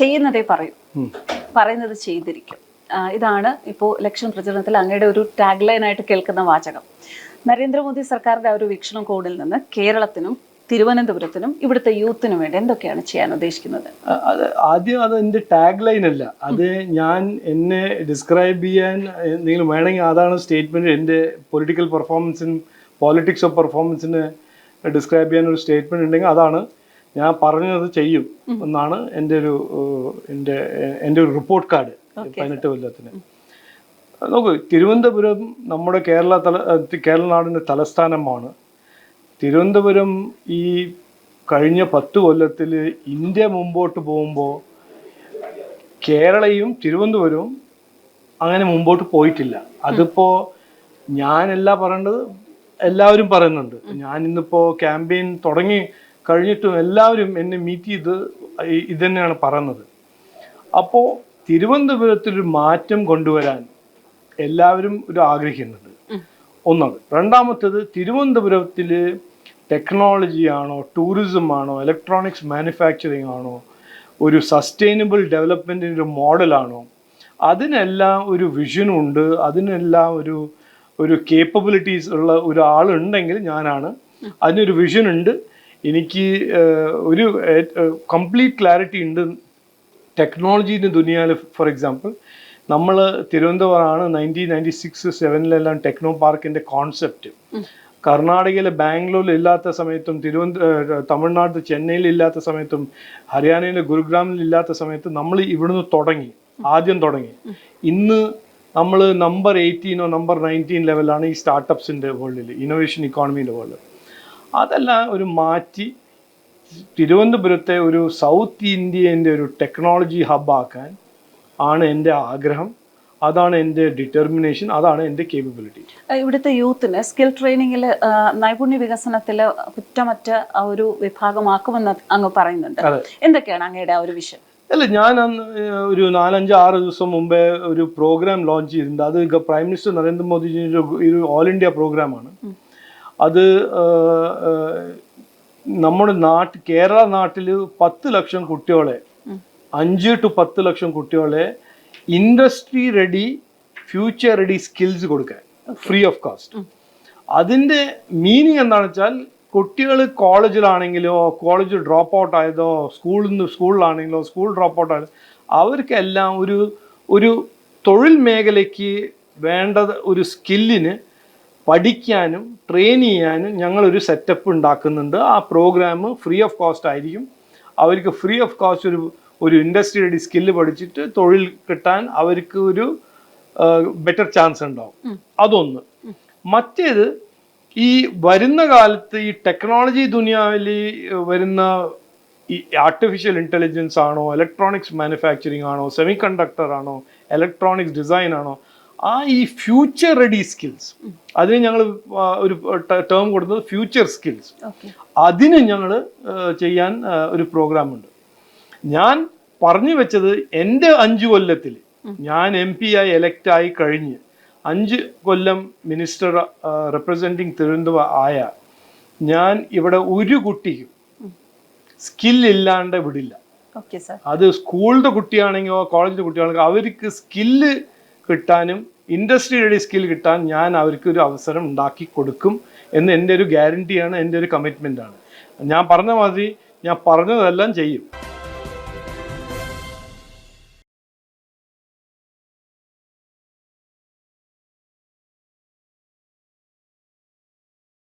ചെയ്യുന്നതേ പറയൂ. പറയുന്നത് ചെയ്തിരിക്കും. ഇതാണ് ഇപ്പോൾ ഇലക്ഷൻ പ്രചരണത്തിൽ അങ്ങയുടെ ഒരു ടാഗ് ലൈനായിട്ട് കേൾക്കുന്ന വാചകം. നരേന്ദ്രമോദി സർക്കാരിന്റെ ഒരു വീക്ഷണം കോഡിൽ നിന്ന് കേരളത്തിനും തിരുവനന്തപുരത്തിനും ഇവിടുത്തെ യൂത്തിനും വേണ്ടി എന്തൊക്കെയാണ് ചെയ്യാൻ ഉദ്ദേശിക്കുന്നത്? അത് ആദ്യം അത് എന്റെ ടാഗ് ലൈൻ അല്ല. അത് ഞാൻ എന്നെ ഡിസ്ക്രൈബ് ചെയ്യാൻ എന്തെങ്കിലും വേണമെങ്കിൽ അതാണ് സ്റ്റേറ്റ്മെന്റ് എന്റെ പൊളിറ്റിക്കൽ പെർഫോമൻസിനും പോളിറ്റിക്സ് ഓഫ് പെർഫോമൻസിന് ഡിസ്ക്രൈബ് ചെയ്യാൻ ഒരു സ്റ്റേറ്റ്മെന്റ് ഉണ്ടെങ്കിൽ അതാണ് ഞാൻ പറഞ്ഞത് ചെയ്യും എന്നാണ് എന്റെ ഒരു എന്റെ എന്റെ ഒരു റിപ്പോർട്ട് കാർഡ് പതിനെട്ട് കൊല്ലത്തിന്. നോക്കൂ തിരുവനന്തപുരം നമ്മുടെ കേരള തല കേരളനാടിന്റെ കേരള നാടിന്റെ തലസ്ഥാനമാണ്. തിരുവനന്തപുരം ഈ കഴിഞ്ഞ പത്ത് കൊല്ലത്തിൽ ഇന്ത്യ മുമ്പോട്ട് പോകുമ്പോൾ കേരളയും തിരുവനന്തപുരവും അങ്ങനെ മുമ്പോട്ട് പോയിട്ടില്ല. അതിപ്പോൾ ഞാനല്ല പറയേണ്ടത് എല്ലാവരും പറയുന്നുണ്ട്. ഞാൻ ക്യാമ്പയിൻ തുടങ്ങി കഴിഞ്ഞിട്ടും എല്ലാവരും എന്നെ മീറ്റ് ചെയ്ത് ഇതന്നെയാണ് ഇത് തന്നെയാണ് പറയുന്നത് അപ്പോൾ തിരുവനന്തപുരത്തൊരു മാറ്റം കൊണ്ടുവരാൻ എല്ലാവരും ഒരു ആഗ്രഹിക്കുന്നുണ്ട്. ഒന്നത് രണ്ടാമത്തേത് തിരുവനന്തപുരത്തിൽ ടെക്നോളജി ആണോ ടൂറിസം ആണോ ഇലക്ട്രോണിക്സ് മാനുഫാക്ചറിങ് ആണോ ഒരു സസ്റ്റൈനബിൾ ഡെവലപ്മെന്റിന്റെ ഒരു മോഡലാണോ അതിനെല്ലാം ഒരു വിഷനുണ്ട് അതിനെല്ലാം ഒരു ഒരു കേപ്പബിലിറ്റീസ് ഉള്ള ഒരാളുണ്ടെങ്കിൽ ഞാനാണ് അതിനൊരു വിഷൻ ഉണ്ട്. എനിക്ക് ഒരു കംപ്ലീറ്റ് ക്ലാരിറ്റി ഉണ്ട് ടെക്നോളജീന്റെ ദുനിയാൽ ഫോർ എക്സാമ്പിൾ നമ്മൾ തിരുവനന്തപുരമാണ് നയന്റീൻ നയന്റി സിക്സ് സെവനിലെല്ലാം ടെക്നോ പാർക്കിന്റെ കോൺസെപ്റ്റ് കർണാടകയിലെ ബാംഗ്ലൂരിൽ ഇല്ലാത്ത സമയത്തും തിരുവനന്ത ഏഹ് തമിഴ്നാട് ചെന്നൈയിൽ ഇല്ലാത്ത സമയത്തും ഹരിയാനയിലെ ഗുരുഗ്രാമിൽ ഇല്ലാത്ത സമയത്തും നമ്മൾ ഇവിടുന്ന് തുടങ്ങി. ആദ്യം തുടങ്ങി. ഇന്ന് നമ്മൾ നമ്പർ എയ്റ്റീനോ നമ്പർ നയന്റീൻ ലെവലാണ് ഈ സ്റ്റാർട്ടപ്സിന്റെ വേൾഡിൽ ഇന്നോവേഷൻ ഇക്കോണമിന്റെ വേൾഡ് അതെല്ലാം ഒരു മാറ്റി തിരുവനന്തപുരത്തെ ഒരു സൗത്ത് ഇന്ത്യന്റെ ഒരു ടെക്നോളജി ഹബ്ബാക്കാൻ ആണ് എന്റെ ആഗ്രഹം. അതാണ് എന്റെ ഡിറ്റർമിനേഷൻ അതാണ് എന്റെ കേപ്പബിലിറ്റി ഇവിടുത്തെ യൂത്തിന് സ്കിൽ ട്രെയിനിങ്ങിൽ നൈപുണ്യ വികസനത്തിൽ കുറ്റമറ്റ ഒരു വിഭാഗമാക്കുമെന്ന് അങ്ങ് പറയുന്നുണ്ട്. എന്തൊക്കെയാണ് അങ്ങയുടെ ആ ഒരു വിഷയം അല്ല ഞാൻ അന്ന് ഒരു നാലഞ്ച് ആറ് ദിവസം മുമ്പേ ഒരു പ്രോഗ്രാം ലോഞ്ച് ചെയ്തിട്ടുണ്ട്. അത് പ്രൈം മിനിസ്റ്റർ നരേന്ദ്രമോദിജിയുടെ ഒരു- ഒരു ഓൾ ഇന്ത്യ പ്രോഗ്രാമാണ് അത് നമ്മുടെ നാട്ടിൽ കേരള നാട്ടിൽ പത്ത് ലക്ഷം കുട്ടികളെ അഞ്ച് ടു പത്ത് ലക്ഷം കുട്ടികളെ industry ready future ready skills കൊടുക്കാൻ. Free of cost. അതിന്റെ മീനിങ് എന്താണെന്ന് വെച്ചാൽ കുട്ടികൾ കോളേജിലാണെങ്കിലോ കോളേജ് ഡ്രോപ്പ് ഔട്ട് ആയതോ സ്കൂളിൽ നിന്ന് സ്കൂളിലാണെങ്കിലോ സ്കൂൾ ഡ്രോപ്പ് ഔട്ട് ആയതോ അവർക്കെല്ലാം ഒരു ഒരു തൊഴിൽ മേഖലയ്ക്ക് വേണ്ടത് ഒരു സ്കില്ലിന് പഠിക്കാനും ട്രെയിൻ ചെയ്യാനും ഞങ്ങളൊരു സെറ്റപ്പ് ഉണ്ടാക്കുന്നുണ്ട്. ആ പ്രോഗ്രാം ഫ്രീ ഓഫ് കോസ്റ്റ് ആയിരിക്കും. അവർക്ക് ഫ്രീ ഓഫ് കോസ്റ്റ് ഒരു ഒരു ഇൻഡസ്ട്രിയുടെ സ്കില്ല് പഠിച്ചിട്ട് തൊഴിൽ കിട്ടാൻ അവർക്ക് ഒരു ബെറ്റർ ചാൻസ് ഉണ്ടാവും. അതൊന്ന്. മറ്റേത് ഈ വരുന്ന കാലത്ത് ഈ ടെക്നോളജി ദുനിയാവിൽ വരുന്ന ഈ ആർട്ടിഫിഷ്യൽ ഇന്റലിജൻസ് ആണോ ഇലക്ട്രോണിക്സ് മാനുഫാക്ചറിങ് ആണോ സെമി കണ്ടക്ടർ ആണോ ഇലക്ട്രോണിക്സ് ഡിസൈൻ ആണോ ആ ഈ ഫ്യൂച്ചർ റെഡി സ്കിൽസ് അതിന് ഞങ്ങൾ ഒരു ടേം കൊടുത്തത് ഫ്യൂച്ചർ സ്കിൽസ് അതിന് ഞങ്ങൾ ചെയ്യാൻ ഒരു പ്രോഗ്രാം ഉണ്ട്. ഞാൻ പറഞ്ഞു വെച്ചത് എന്റെ അഞ്ചു കൊല്ലത്തിൽ ഞാൻ എം പി ആയി എലക്ട് ആയി കഴിഞ്ഞ് അഞ്ച് കൊല്ലം മിനിസ്റ്റർ റെപ്രസെന്റിങ് തിരുവനന്തപുരം ആയ ഞാൻ ഇവിടെ ഒരു കുട്ടിക്കും സ്കിൽ ഇല്ലാണ്ട് വിടില്ല. അത് സ്കൂളിന്റെ കുട്ടിയാണെങ്കിലോ കോളേജിന്റെ കുട്ടിയാണെങ്കിലോ അവർക്ക് സ്കില്ല് കിട്ടാനും ഇൻഡസ്ട്രി റെഡി സ്കിൽ കിട്ടാൻ ഞാൻ അവർക്ക് ഒരു അവസരം ഉണ്ടാക്കി കൊടുക്കും എന്ന് എന്റെ ഒരു ഗ്യാരണ്ടിയാണ് എന്റെ ഒരു കമ്മിറ്റ്മെന്റ് ആണ്. ഞാൻ പറഞ്ഞ മാതിരി ഞാൻ പറഞ്ഞതെല്ലാം ചെയ്യും.